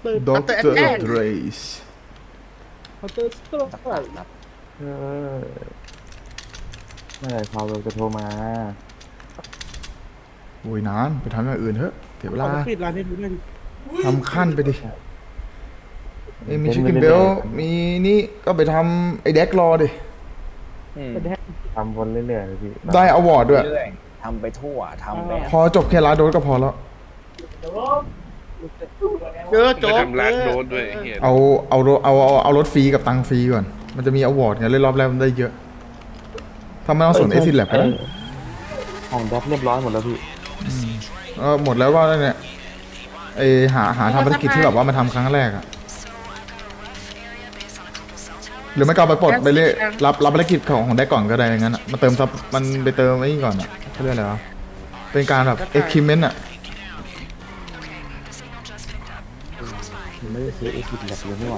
เตอร์ด็อกเตอร์เตอร์แอนเรสเคาน์เตอร์สโตร์สักหนักครับเออเมื่อไหร่พาวเวลจะโทรมา โอ้ยนาน ไปทำอย่างอื่นเถอะเสียเวเราลาปิดร้านให้ดูด้วยดิทำขั้นไปดิเอ้ยมีชิคกินเบล มีนี่ก็ไปทำไอ้แดกรอดิอืมทำวนเรื่อยๆเลยพี่ได้อวอร์ดด้วย เรื่อยๆทำไปทั่วทำแบบ พอจบแค่ลาโดสก็พอแล้ว เจอโจ๊ไปกทำร้านโดสด้วยไอ้เฮียเอาเอารถเอาเอาเอารถฟรีกับตังค์ฟรีก่อน มันจะมีอวอร์ดไงเล่นรอบแรกมันได้เยอะถ้าไม่ต้องสนเอซิดแลบก็ได้ของแดกเรียบร้อยหมดแล้วพี่ เออหมดแล้วก็เนี่ยไอหาหาทำภารกิจที่แบบว่ามาทำครั้งแรกอะหรือไม่ก็เอาไปปลดไปเรื่อยรับรับภารกิจของของได้ก่อนก็ได้อย่างนั้นอะมาเติมซับมันไปเติมไอ้นี่ก่อนอะเขาเรียกอะไรวะเป็นการแบบเอ็กคิเมนต์อะ ไม่ได้ซื้อเอซิดแลบเลยไม่ไหว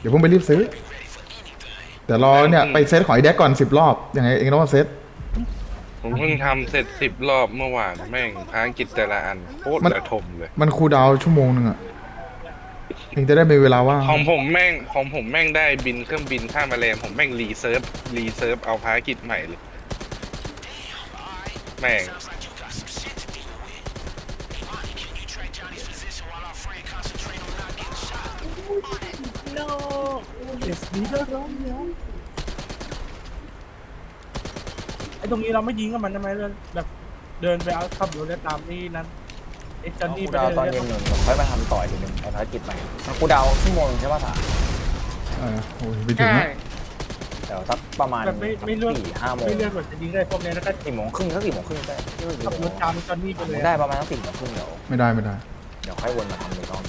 เดี๋ยวเพิ่งไปรีบซื้อเดี๋ยวรอเนี่ย ไปเซตของไอ้แดกก่อนสิบรอบ ยังไงเองต้องมาเซต ผมเพิ่งทำเสร็จสิบรอบเมื่อวานแม่งภารกิจแต่ละอันโคตรมันระทมเลย มันคูลดาวน์ชั่วโมงหนึ่งอะเองจะได้มีเวลาว่างของผมแม่งของผมแม่งได้บินเครื่องบินข้ามมาแลมผมแม่งรีเซิร์ฟรีเซิร์ฟเอาภารกิจใหม่เลย แม่ง เอสดีแล้วร้องเดียวไอ้ตรงนี้เราไม่ยิงกับมันทำไมเราแบบเดินไปเอาขับรถแล้วตามนี่นั้นไอ้จอนนี่กูไปดาวเดินตอนเย็นหนึ่งผมค่อยมาทำต่ออีกทีหนึ่งไอ้ภารกิจใหม่มันกูดาวชั่วโมงใช่ป่ะสาเออโอ้ยไปถึงใช่แล้วเดี๋ยวสักประมาณแบบไม่ไม่เลือกสี่ห้าโมงไม่เลือกแบบจะยิงได้พวกนี้แล้วก็สี่โมงครึ่งสักสี่โมงครึ่งได้ขับรถตามจอนนี่ไปเลยได้ประมาณสักสี่โมงครึ่งเดี๋ยวไม่ได้ไม่ได้ เดี๋ยวค่อยวนมาทำในตอน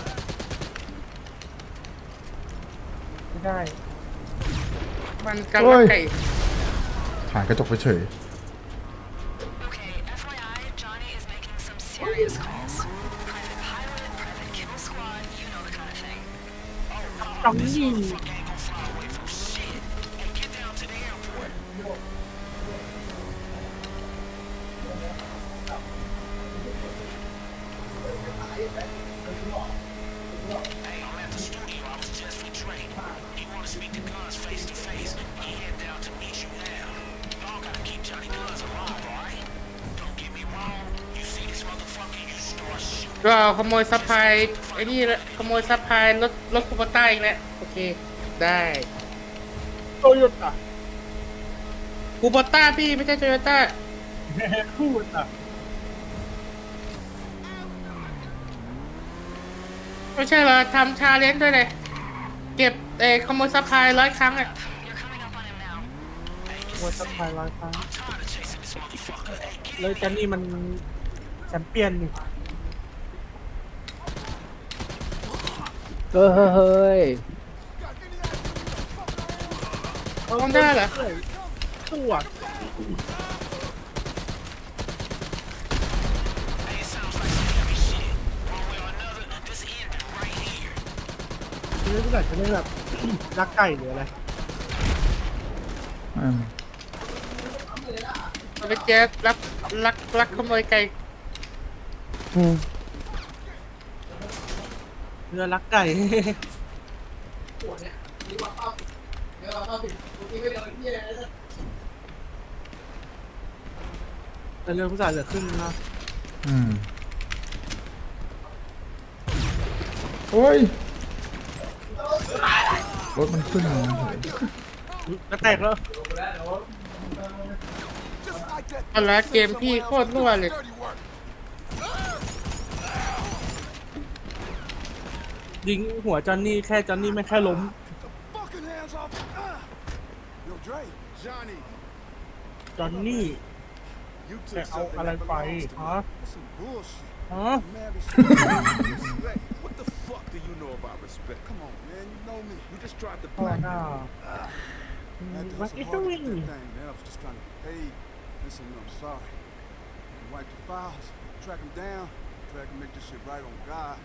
ไม่ได้ มันกันละไก่ผ่านกระจกไปเฉย Okay, FYI, Johnny is making some serious calls. Private pilot, private kill squad, you know the kind of thing. จอนนี่ ก็ขโมยซัพพลายไอ้นี่ละขโมยซัพพลายรถรถคูปต้าอีกแล้วโอเค ได้โตโยต้าคูปต้าพี่ไม่ใช่โตโยต้าพูดอะไม่ใช่เหรอทำชาเลนจ์ด้วยเลยเก็บเออขโมยซัพพลายร้อยครั้งอะ You're coming up on him now. โวยสักพายร้อยครั้งเลยจอนนี่มันแชมเปี้ยนนี่ เออเฮ้ยทำได้เหรอตัวเรื่องแบบจะได้แบบรักไก่หรืออะไรอืมเอาไปเจ๊รักรักรักขโมยไก่เรือรักไก่ แต่เรือผู้ชายเหลือครึ่งนะอืมโอ้ยรถมันขึ้นมาเฉยแล้วแตกแล้วเอาละเกมพี่โคตรรั่วเลย ยิงหัวจอนนี่แค่จอนนี่ไม่แค่ล้ม fucking hands off. Ah. Yo, Dre. Johnny. จอนนี่ You แต่ took เอา something อะไร that ไป belongs to ฮะ That's some bullshit. ฮะ Man, respect. what the fuck do you know about respect? Come on, man. You know me. You just tried to พ่อ black หน้า Man, What that's you hard to doing? get that thing, man. I was just trying to get paid. Listen, I'm sorry. Wipe the files, track him down, track and make this shit right on God.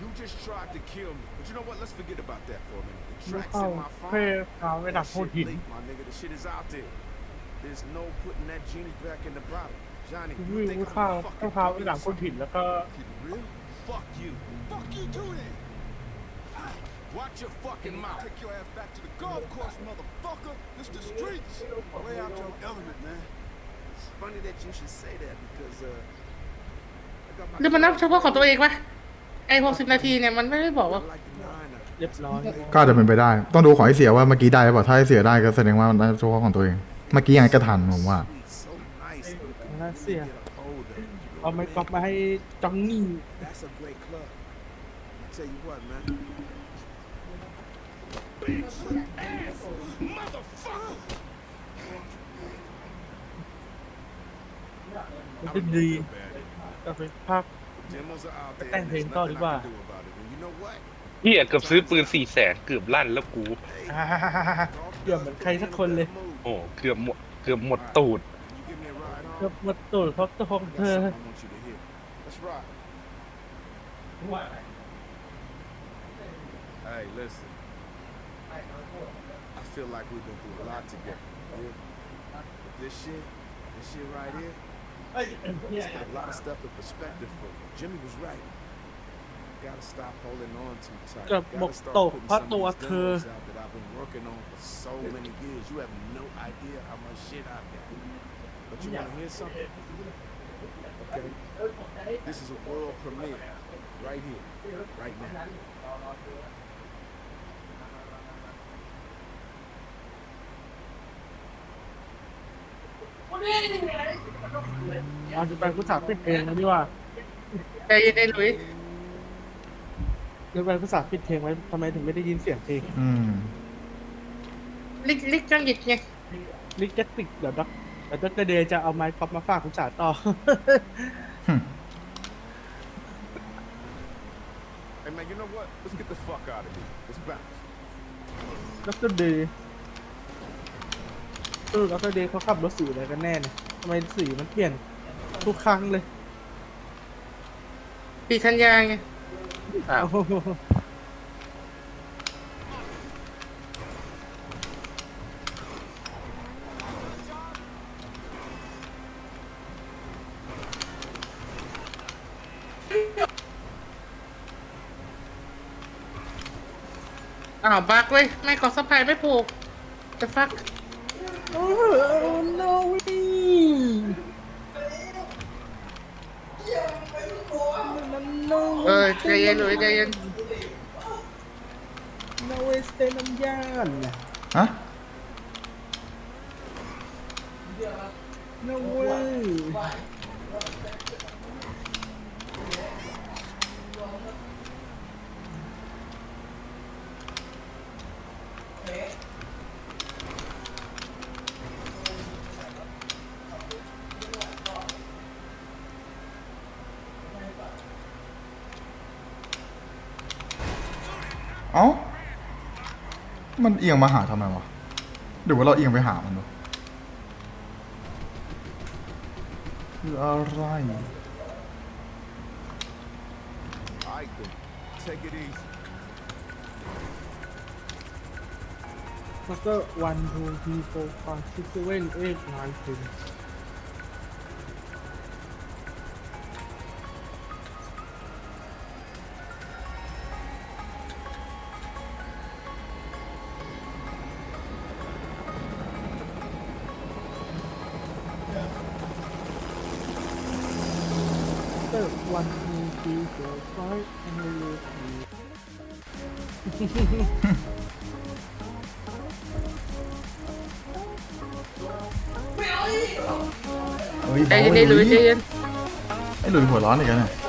You just tried to kill me. But you know what? Let's forget about that for a minute. The ลูก track's เข้า in my เพื่อ phone. เอาไว้ดัก That โคตร shit หิน late, my nigga. The shit is out there. There's no putting that genie back in the bottle. Johnny, วิ่ you ง think ข้าว I'm ข้าว fucking พาวไว้ dumb หลั or งโคตรหิน something? แล้วก็ Keep it real. fuck you. Fuck you too then. Watch your fucking mouth. Take your ass back to the golf course, motherfucker. This the streets. Lay out your element, man. It's funny that you should say that because uh. I got my หรือมันนับเฉพาะของตัวเองปะ ไอ้หกสิบนาทีเนี่ยมันไม่ได้บอกว่า like the nine of เรียบร้อยก็อาจจะเป็นไปได้ ต้องดูของไอ้เสียว่าเมื่อกี้ได้หรือเปล่าถ้าไอ้เสียได้ก็แสดงว่ามันได้เฉพาะของตัวเอง เมื่อกี้ยังไงก็ทันผมว่า sweet, so nice. น่าเสีย Get older. เอาไม้กอล์ฟมาให้จองนี่ That's a great club. I tell you what, man. Motherfucker! มันจะดีก็เป็นภาพ Demos are out there. Thank and there's you, nothing I Tony, can do about it. And you know what? เฮียเกือบซื้อปืนสี่แสนเกือบลั่นแล้วกู เกือบเหมือนใครสักคนเลย โอ้เกือบหมดเกือบหมดตูด You give me a ride เกือบ home. หมดตูดเพราะตัวของ I เธ got อ something I want you to hear. Let's ride. Hey, listen. I feel like we've been through a lot together. Yeah. But this shit, this shit right here, it's put a lot of stuff in perspective for me. Jimmy was right. Gotta stop holding on too tight. เกือบหมก Gotta start ตก putting เพราะ some ตัว of these เธอ demos out that I've been working on for so many years. You have no idea how much shit I've got. But you wanna hear something? Okay. This is a world premiere. Right here. Right now. เอาจะไปผู้สาวปิดเพลงแล้วดีกว่าใจเย็นไอ้หลุยจะไปผู้สาวปิดเพลงไว้ทำไมถึงไม่ได้ยินเสียงเพลงอืมลิกลิกจังหยิดไงลิกเก็ตติกเดี๋ยวด็อกเดี๋ยวด็อกเตอร์เดย์จะเอาไม้กอล์ฟมาฝากผู้สาวต่อ Hey man, you know what? Let's get the fuck out of here. Let's bounce. ด็อกเตอร์เดย์ เออด็อกเตอร์เดย์เขาขับรถสีอะไรกันแน่เนี่ยทำไมสีมันเปลี่ยนทุกครั้งเลยปีธัญญาไงอ้าวโอ้โหอ้าวบักเว้ยไม่กดซัพพลายไม่ผูกจะฟักโอ้โห Ơi, cây yên rồi cây yên. No este nandyan. Hả? No way. มันเอียงมาหาทำไมวะหรือว่าเราเอียงไปหามันวะคืออะไร All right then. Take it easy. แล้วก็ one two three four five six seven eight nine ten เออ one two three four five and then you three เฮ้ยใจเย็นไอ้หลุยใจเย็นไอ้หลุยหัวร้อนอีกแล้วเนี่ย